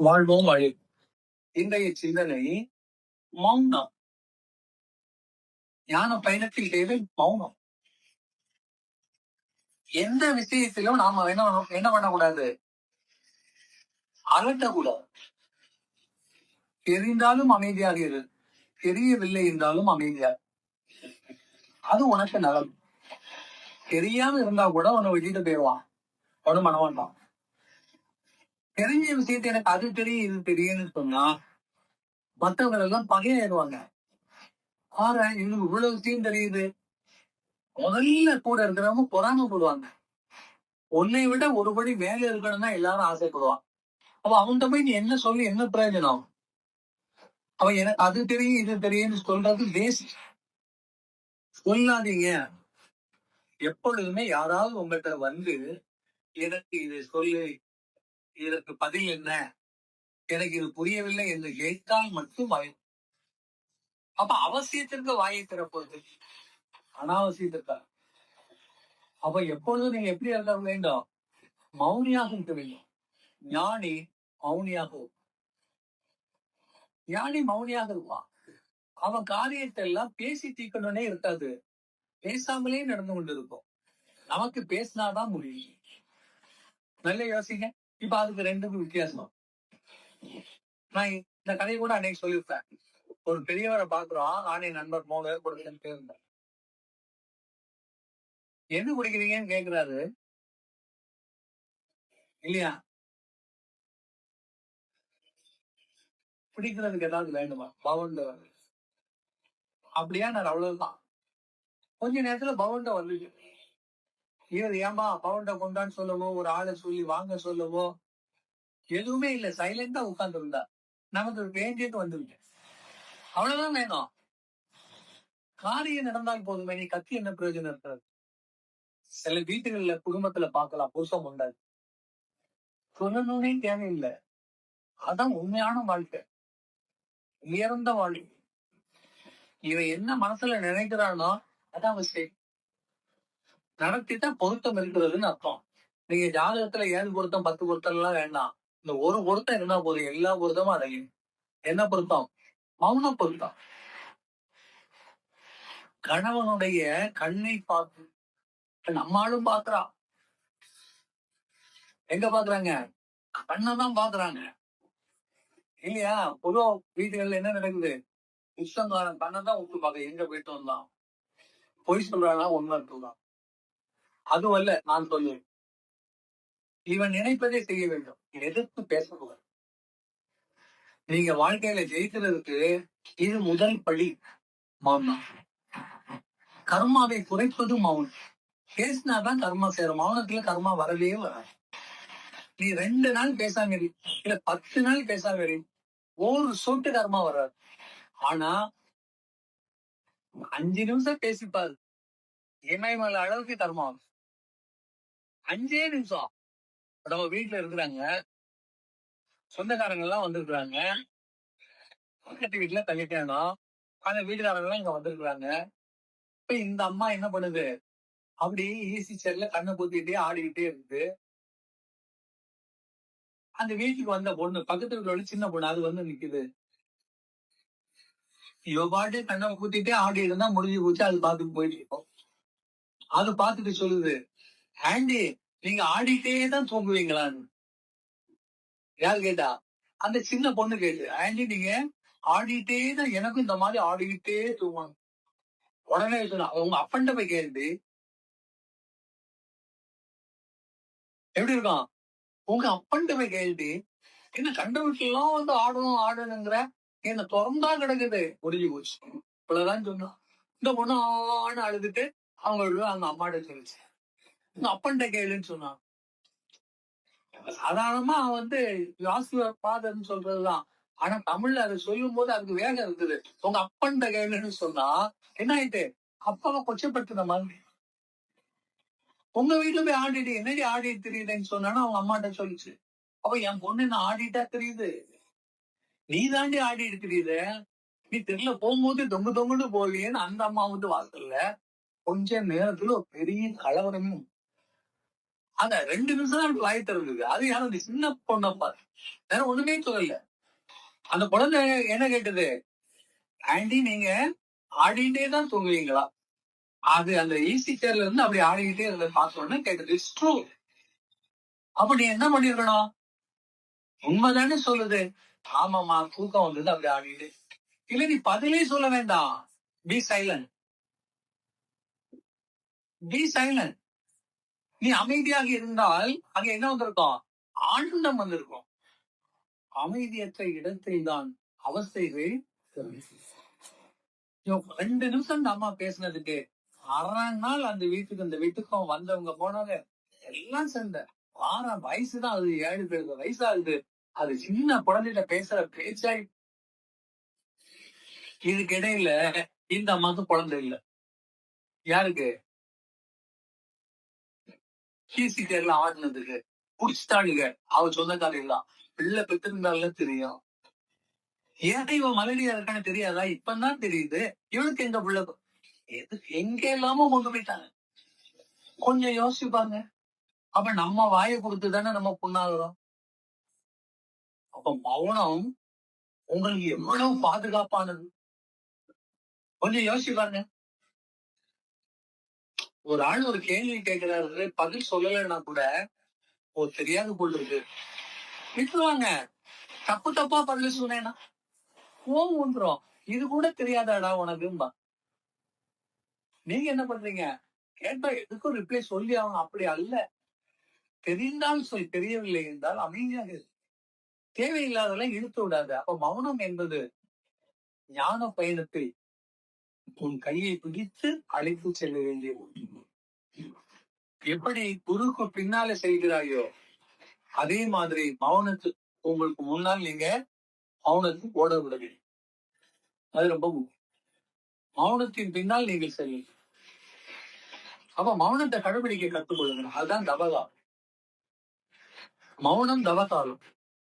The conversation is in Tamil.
வாழ்வோம் வழி. இன்றைய சிந்தனை மௌனம். ஞான பயணத்தில் தேவை மௌனம். எந்த விஷயத்திலும் நாம என்ன பண்ணணும்- என்ன பண்ணக்கூடாது? அலட்டக்கூடாது. தெரிந்தாலும் அமைதியாக இரு. தெரியவில்லை என்றாலும் அமைதியாக அது உனக்கு நலம். தெரியாம இருந்தா கூட உன்னை வெளியிட்டு போயிடுவான். ஒன்னும் மனவன் தான் தெரிஞ்ச விஷயத்தை எனக்கு அது தெரியும் இது தெரியும்னு சொன்னா மத்தவங்க எல்லாம் பகையாயிடுவாங்க. ஆற இவனுக்கு இவ்வளவு விஷயம் தெரியுது. முதல்ல கூட இருக்கிறவங்க பொறாமப்படுவாங்க. உன்னை விட ஒருபடி மேல இருக்கணும்னா எல்லாரும் ஆசைப்படுவான் அப்ப அவன்கிட்ட போய் நீ என்ன சொல்லி என்ன பிரயோஜனம்? அவன் எனக்கு அது தெரியும் இது தெரியும்னு சொல்றது வேஸ்ட் சொல்லாதீங்க. எப்பொழுதுமே யாராவது உங்கள்கிட்ட வந்து எனக்கு இது சொல்லு இதற்கு பதில் என்ன? எனக்கு இது புரியவில்லை என்று கேட்டால் மட்டும் வாய் அப்ப அவசியத்திற்கு வாயை திறப்பது. அனாவசியத்திற்கா? அப்ப எப்பொழுதும் நீங்க எப்படி இருக்க வேண்டும்? மௌனியாக இருக்க வேண்டும். ஞானி மௌனியாக ஞானி மௌனியாக இருப்பான். அவன் காரியத்தை எல்லாம் பேசி தீக்கணும்னே இருக்காது. பேசாமலே நடந்து கொண்டு இருக்கும் நமக்கு பேசினாதான் முடியும். நல்ல யோசிங்க. இப்ப அதுக்கு ரெண்டுக்கும் வித்தியாசம். நான் இந்த கதையை கூட அன்னைக்கு சொல்லியிருப்பேன். ஒரு பெரியவரை பாக்குறோம் நானே நண்பர் மூணு பேர் கொடுக்கன்னு பேருந்தேன் என்ன குடிக்கிறீங்கன்னு கேக்குறாரு இல்லையா? பிடிக்கிறதுக்கு ஏதாவது வேண்டுமா? பவுண்ட அப்படியா நான் அவ்வளவுதான். கொஞ்ச நேரத்துல பவுண்ட வந்துச்சு. இவர் ஏமா பவுண்ட கொண்டான்னு சொல்லவோ ஒரு ஆளை சொல்லி வாங்க சொல்லவோ எதுவுமே இல்ல. சைலண்டா உட்கார்ந்து இருந்தா நமக்கு வேண்டியது வந்துருச்சு அவ்வளவுதான் வேணும். காரியம் நடந்தால் போதுமே நீ கத்தி என்ன பிரயோஜனம் இருக்கிறது சில வீட்டுகள்ல குடும்பத்துல பார்க்கலாம். புருஷம் உண்டாது சொல்லணும்னே தேவையில்லை. அதான் உண்மையான வாழ்க்கை. உயர்ந்த வாழ்க்கை. இவன் என்ன மனசுல நினைக்கிறானோ அதான் அவசியம் நடத்திட்டா பொருத்தம் இருக்கிறதுன்னு அர்த்தம். நீங்க ஜாதகத்துல ஏழு பொருத்தம் பத்து பொருத்தம் எல்லாம் வேண்டாம். இந்த ஒரு பொருத்தம் இருந்தா போதும். எல்லா பொருத்தமும் அடையும் என்ன பொருத்தம்? மௌன பொருத்தம். கணவனுடைய கண்ணை பார்த்து நம்மாலும் பாக்குறா எங்க பாக்குறாங்க கண்ணதான் பாக்குறாங்க இல்லையா? பொதுவா வீடுகள்ல என்ன நடக்குது? புஷ்டங்காரன் கண்ணதான் உத்து பார்க்க எங்க போயிட்டு வந்தான்? பொய் சொல்றானா? ஒன்னு தான் அதுவும் அல்ல நான் சொல்லுவேன். இவன் நினைப்பதை செய்ய வேண்டும். எதிர்த்து பேசக்கூடாது நீங்க வாழ்க்கையில ஜெயிக்கிறதுக்கு இது முதல் படி மௌனம். கர்மாவை குறைப்பது மௌனம். பேசினாதான் கர்மா சேரும். மௌனத்துல கர்மா வரவே வராது. நீ ரெண்டு நாள் பேசாம இரு. இல்ல பத்து நாள் பேசாம இரு. ஒரு சொட்டு கர்மா வராது. ஆனா அஞ்சு நிமிஷம் பேசிப்பாரு. இமயமலை அளவுக்கு கர்மா அஞ்சே நிமிஷம். நம்ம வீட்டுல இருக்கிறாங்க. சொந்தக்காரங்க எல்லாம் வந்திருக்கிறாங்க. பக்கத்து வீட்டுல தங்கிட்டேனும் அந்த வீட்டுக்காரங்க எல்லாம் இங்க வந்திருக்கிறாங்க. இப்ப இந்த அம்மா என்ன பண்ணுது? அப்படியே ஈசி சேர்ல கண்ணை பூத்திட்டே ஆடிக்கிட்டே இருக்குது. அந்த வீட்டுக்கு வந்த பொண்ணு பக்கத்து வீட்டுல உள்ள சின்ன பொண்ணு அது வந்து நிக்குது. இவ பாட்டு கண்ணை பூத்திட்டே ஆடி இருந்தா முடிஞ்சு போச்சு அது பாத்துட்டு போயிட்டு இருக்கோம். அது பார்த்துட்டு சொல்லுது ஆண்டி நீங்க ஆடிட்டே தான் தூங்குவீங்களான்னு யார் கேட்டா? அந்த சின்ன பொண்ணு கேட்டு. ஆண்டி நீங்க ஆடிட்டே தான் எனக்கும் இந்த மாதிரி ஆடிக்கிட்டே தூங்குவாங்க. உடனே சொன்னா உங்க அப்பன்ட்ட போய் கேட்டு எப்படி இருக்கும் உங்க அப்பன்ட்ட போய் கேட்டு என்ன கண்ட வீட்டுலாம் வந்து ஆடணும் ஆடணுங்கிற? என்ன திறந்தா கிடக்குது. முடிஞ்சு போச்சு. இவ்வளவுதான் சொன்னா இந்த பொண்ணு ஆன்னு அழுதுட்டு அவங்களோட அந்த அம்மாட்ட சொல்லிச்சு. அப்பன்ட அப்பன்ட்ட கேளுன்னு சொன்னான் சாதாரணமா அவன் வந்து யாசுவர் பாதர்னு சொல்றதுதான். ஆனா தமிழ்ல அதை சொல்லும் போது அதுக்கு வேகம் இருக்குது. உங்க அப்பன்ட்ட கேளுன்னு சொன்னா என்ன ஆயிட்டு? அப்பாவை கொச்சப்படுத்துன மாதிரி. உங்க வீட்டுல போய் ஆடிட்டு என்னடி ஆடி தெரியுதுன்னு சொன்னாலும் அவங்க அம்மாட்ட சொல்லிச்சு. அப்ப என் பொண்ணு என்ன ஆடிட்டா தெரியுது? நீ தாண்டி ஆடிட்டு தெரியுது நீ தெருல போகும்போது தொங்கு தொங்குன்னு போகலையேன்னு அந்த அம்மா வந்து வாசல்ல கொஞ்ச நேரத்துல ஒரு பெரிய கலவரமும் அந்த ரெண்டு நிமிஷம் தான் வாய் திறந்தது. அது யாரும் அந்த சின்ன பொண்ணப்பா வேற ஒண்ணுமே சொல்லல. அந்த குழந்தை என்ன கேட்டது? ஆண்டி நீங்க ஆடிட்டே தான் தூங்குவீங்களா? அது அந்த ஈசி சேர்ல இருந்து அப்படி ஆடிக்கிட்டே இருந்த பார்த்தோன்னு கேட்டது இட்ஸ் ட்ரூ அப்ப நீ என்ன பண்ணிருக்கணும்? உண்மைதானே சொல்லுது. ஆமாமா தூக்கம் வந்தது அப்படி ஆடிட்டு இல்ல நீ பதிலே சொல்ல வேண்டாம். பி சைலண்ட் பி சைலண்ட் நீ அமைதியாக இருந்தால் அங்க என்ன வந்திருக்கும்? ஆனந்தம் வந்திருக்கும். அமைதியற்ற இடத்தில் தான் அவஸ்தைகள் ரெண்டு நிமிஷம் இந்த அம்மா பேசினதுக்கு அரை நாள் அந்த வீட்டுக்கு இந்த வீட்டுக்கும் வந்தவங்க போனவங்க எல்லாம் சேர்ந்த வாரம் வயசுதான் அது ஏழு பேருக்கு வயசாகுது. அது சின்ன குழந்தைகிட்ட பேசுற பேச்சாய் இதுக்கு இடையில இந்த அம்மாவுக்கு குழந்தை இல்ல. யாருக்கு? கீசி எல்லாம் ஆடினதுக்கு குடிச்சிட்டானுங்க அவ சொந்தக்காரங்க எல்லாம் பிள்ளை பெற்றிருந்தாலும் தெரியும். ஏன் இவன் மலடியா இருக்கான்னு தெரியாதா? இப்பதான் தெரியுது. இவனுக்கு எங்க பிள்ளை எது எங்க எல்லாமோ கொண்டு போயிட்டாங்க? கொஞ்சம் யோசிப்பாங்க. அப்ப நம்ம வாயை கொடுத்து தானே நம்ம புண்ணாகிறோம்? அப்ப மௌனம் உங்களுக்கு எவ்வளவு பாதுகாப்பானது? கொஞ்சம் யோசிப்பாங்க. ஒரு ஆள் ஒரு கேள்வி கேட்கிறாரு பதில் சொல்லலைன்னா கூட ஓ தெரியாது போல் இருக்கு. விட்டுருவாங்க. தப்பு தப்பா பதில் சொன்னேன்னா கோவம் வந்துரும். இது கூட தெரியாதாடா உனக்கும்பா? நீங்க என்ன பண்றீங்க? கேட்டா எதுக்கும் ரிப்ளை சொல்லி அவங்க அப்படி அல்ல. தெரிந்தால் சொல் தெரியவில்லை என்றால் அமைதியாக தேவையில்லாதெல்லாம் இழுத்து விடாது. அப்ப மௌனம் என்பது ஞான பயணத்தில் உன் கையை பிடித்து அழைத்து செல்ல வேண்டிய ஒன்று. எப்படி குருக்கு பின்னால செய்கிறாயோ அதே மாதிரி மௌனத்து உங்களுக்கு முன்னால் நீங்க மௌனத்துக்கு ஓட விட வேண்டும் அது ரொம்ப மௌனத்தின் பின்னால் நீங்கள் செல்லுங்கள். அப்ப மௌனத்தை கடைபிடிக்க கத்துக்கொள்ளுங்க அதுதான் தபகா மௌனம் தவகாலம்.